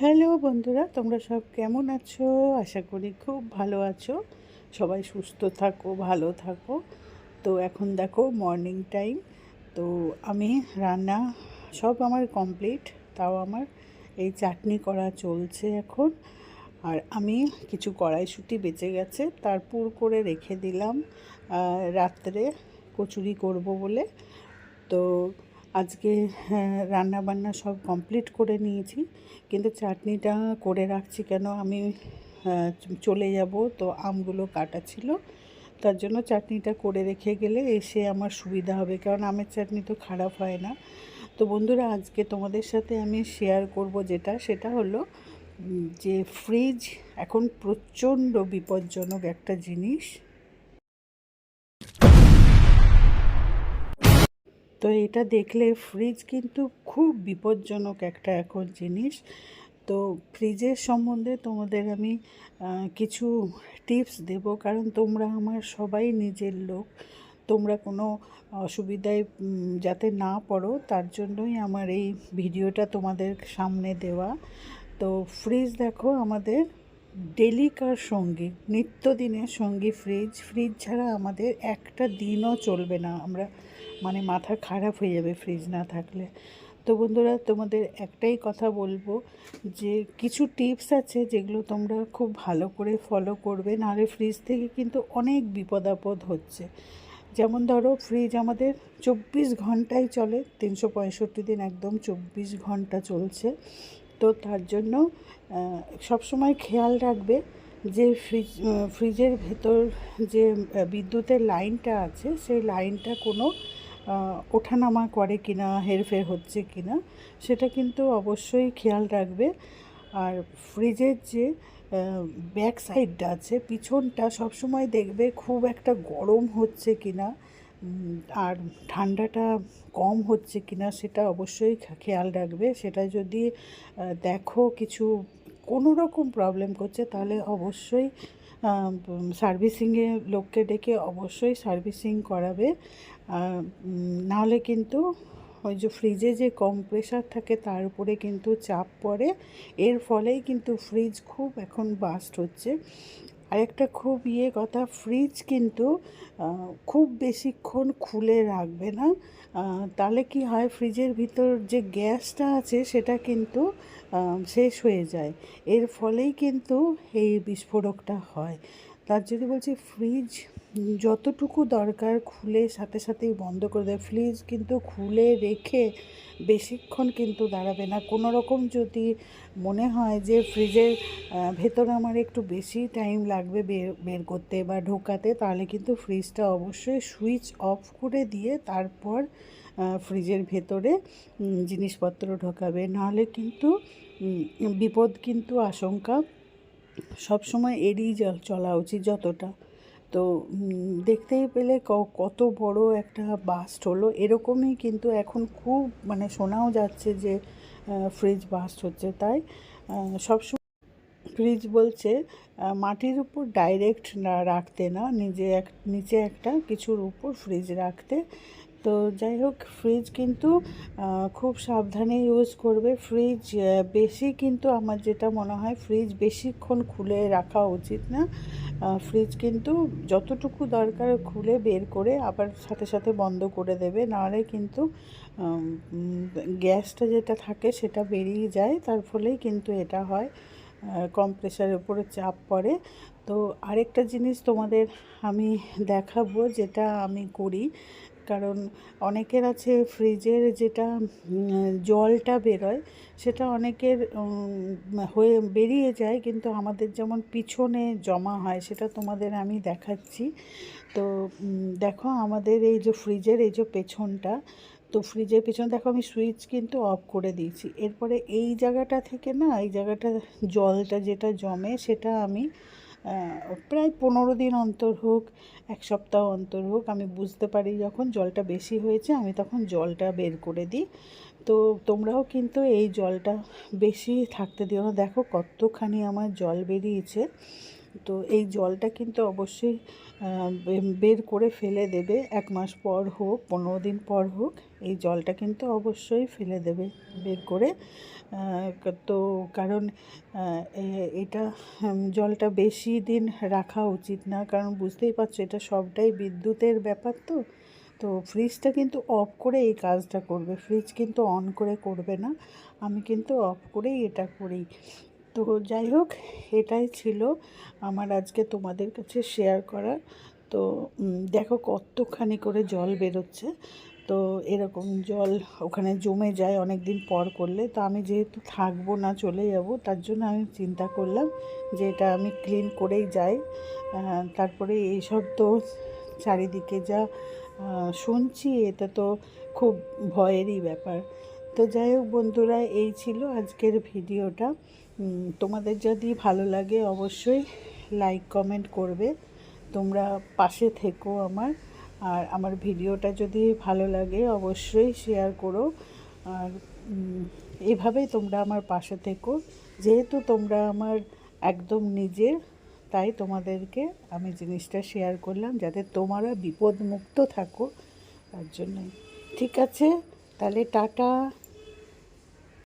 Hello বন্ধুরা, তোমরা সব কেমন আছো? আশা করি খুব ভালো আছো। সবাই সুস্থ থাকো, ভালো থাকো। তো এখন দেখো মর্নিং টাইম তো আমি, রান্না সব আমার কমপ্লিট তাও আমার এই চাটনি করা চলছে এখন। আর আমি কিছু কড়াইশুঁটি বেঁচে গেছে, তার পুর করে রেখে দিলাম। রাত্রে কচুরি করব বলে। তো আজকে হ্যাঁ, রান্না বান্না সব কমপ্লিট করে নিয়েছি। কিন্তু চাটনিটা করে রাখছি কেন? আমি আহ, চলে যাব তো আমগুলো কাটা ছিল। তার জন্য চাটনিটা করে রেখে গেলে এসে আমার সুবিধা হবে। কারণ আমের চাটনি তো খারাপ হয় না। তো বন্ধুরা আজকে তোমাদের সাথে আমি শেয়ার করব যেটা। সেটা হলো যে ফ্রিজ এখন প্রচণ্ড বিপজ্জনক একটা জিনিস। তো এটা দেখলে ফ্রিজ কিন্তু খুব বিপজ্জনক একটা এখন জিনিস। তো ফ্রিজের সম্বন্ধে তোমাদের আমি কিছু টিপস দেব। কারণ তোমরা আমার সবাই নিজের লোক। তোমরা কোনো অসুবিধায় যাতে না পড়ো, তার জন্যই আমার এই ভিডিওটা তোমাদের সামনে দেওয়া। তো ফ্রিজ দেখো, আমাদের ডেলিকার সঙ্গী? নিত্যদিনের সঙ্গী ফ্রিজ ফ্রিজ ছাড়া আমাদের একটা দিনও চলবে না। আমরা মানে মাথা খারাপ হয়ে যাবে ফ্রিজ না থাকলে। তো বন্ধুরা, তোমাদের একটাই কথা বলব যে, কিছু টিপস আছে যেগুলো তোমরা খুব ভালো করে ফলো করবে, নাহলে ফ্রিজ থেকে কিন্তু অনেক বিপদ আপদ হচ্ছে। যেমন ধরো ফ্রিজ আমাদের চব্বিশ ঘন্টাই চলে, তিনশো পঁয়ষট্টি দিন একদম চব্বিশ ঘণ্টা চলছে। তো তার জন্য সবসময় খেয়াল রাখবে যে ফ্রিজ ফ্রিজের ভেতর যে বিদ্যুতের লাইনটা আছে, সেই লাইনটা কোনো ওঠানামা করে কিনা, হেরফের হচ্ছে কিনা, সেটা কিন্তু অবশ্যই খেয়াল রাখবে। আর ফ্রিজের যে ব্যাক সাইডটা আছে, পিছনটা সবসময় দেখবে খুব একটা গরম হচ্ছে কিনা আর ঠান্ডাটা কম হচ্ছে কিনা, সেটা অবশ্যই খেয়াল রাখবে। সেটা যদি দেখো কিছু কোনো রকম প্রবলেম করছে, তাহলে অবশ্যই সার্ভিসিংয়ে লোককে ডেকে অবশ্যই সার্ভিসিং করাবে। নাহলে কিন্তু ওই যে ফ্রিজে যে কম কম্প্রেসার থাকে তার উপরে কিন্তু চাপ পড়ে। এর ফলেই কিন্তু ফ্রিজ খুব এখন বাস্ট হচ্ছে। আরেকটা খুব ইয়ে কথা ফ্রিজ কিন্তু খুব বেশিক্ষণ খুলে রাখবে না। তাহলে কি হয় ফ্রিজের ভিতর যে গ্যাসটা আছে, সেটা কিন্তু শেষ হয়ে যায়। এর ফলেই কিন্তু এই বিস্ফোরকটা হয়। তার জন্য বলছি ফ্রিজ যতটুকু দরকার খুলে সাথে সাথেই বন্ধ করে দেয়। ফ্রিজ কিন্তু খুলে রেখে বেশিক্ষণ কিন্তু দাঁড়াবে না। কোনো রকম যদি মনে হয় যে ফ্রিজের ভেতরে আমার একটু বেশি টাইম লাগবে বের বের করতে বা ঢোকাতে, তাহলে কিন্তু ফ্রিজটা অবশ্যই সুইচ অফ করে দিয়ে তারপর ফ্রিজের ভেতরে জিনিসপত্র ঢোকাবে। নাহলে কিন্তু বিপদ কিন্তু আশঙ্কা সব সময় এড়িয়ে চলা উচিত যতটা। তো দেখতেই পেলে কত বড় একটা বাস্ট হলো। এরকমই কিন্তু এখন খুব মানে শোনাও যাচ্ছে যে ফ্রিজ বাস্ট হচ্ছে। তাই সব ফ্রিজ বলছে মাটির উপর ডাইরেক্ট রাখতে না, নিজে এক, নিচে একটা কিছুর উপর ফ্রিজ রাখতে। তো যাই হোক ফ্রিজ কিন্তু খুব সাবধানে ইউজ করবে। ফ্রিজ বেশি কিন্তু আমার যেটা মনে হয় ফ্রিজ বেশিক্ষণ খুলে রাখা উচিত না। ফ্রিজ কিন্তু যতটুকু দরকার খুলে বের করে আবার সাথে সাথে বন্ধ করে দেবে। নাহলে কিন্তু গ্যাসটা যেটা থাকে সেটা বেরিয়ে যায়। তার ফলেই কিন্তু এটা হয় কম্প্রেসারের উপরে চাপ পড়ে। তো আরেকটা জিনিস তোমাদের আমি দেখাবো, যেটা আমি করি। কারণ অনেকের আছে ফ্রিজের যেটা জলটা বেরোয়, সেটা অনেকের হয়ে বেরিয়ে যায়, কিন্তু আমাদের যেমন পিছনে জমা হয়, সেটা তোমাদের আমি দেখাচ্ছি। তো দেখো আমাদের এই যে ফ্রিজের এই যে পেছনটা, তো ফ্রিজের পেছনে দেখো আমি সুইচ কিন্তু অফ করে দিয়েছি। এরপরে এই জায়গাটা থেকে না, এই জায়গাটা জলটা যেটা জমে, সেটা আমি প্রায় পনেরো দিন অন্তর হোক, এক সপ্তাহ অন্তর হোক, আমি বুঝতে পারি যখন জলটা বেশি হয়েছে, আমি তখন জলটা বের করে দিই। তো তোমরাও কিন্তু এই জলটা বেশি থাকতে দিও না। দেখো কতখানি আমার জল বেরিয়েছে। তো এই জলটা কিন্তু অবশ্যই বের করে ফেলে দেবে। এক মাস পর হোক, পনেরো দিন পর হোক, এই জলটা কিন্তু অবশ্যই ফেলে দেবে, বের করে। তো কারণ এটা জলটা বেশি দিন রাখা উচিত না। কারণ বুঝতেই পারছ, এটা সবটাই বিদ্যুতের ব্যাপার তো। তো ফ্রিজটা কিন্তু অফ করে এই কাজটা করবে। ফ্রিজ কিন্তু অন করে করবে না। আমি কিন্তু অফ করেই এটা করি। তো যাই হোক, এটাই ছিল আমার আজকে তোমাদের কাছে শেয়ার করা তো দেখো কতখানি করে জল বেরোচ্ছে। তো এরকম জল ওখানে জমে যায় অনেক দিন পর করলে। তো আমি যেহেতু থাকব না, চলে যাব, তার জন্য আমি চিন্তা করলাম যে এটা আমি ক্লিন করেই যাই। তারপরে এইসব তো চারিদিকে যা শুনছি, এটা তো খুব ভয়েরই ব্যাপার। তো যাই হোক বন্ধুরা, এই ছিল আজকের ভিডিওটা। তোমাদের যদি ভালো লাগে অবশ্যই লাইক কমেন্ট করবে। তোমরা পাশে থেকো আমার। আর আমার ভিডিওটা যদি ভালো লাগে অবশ্যই শেয়ার করো। আর এভাবেই তোমরা আমার পাশে থেকো। যেহেতু তোমরা আমার একদম নিজের তাই তোমাদেরকে আমি জিনিসটা শেয়ার করলাম যাতে তোমরা বিপদমুক্ত থাকো। তার জন্যই। ঠিক আছে? তাহলে টাটা।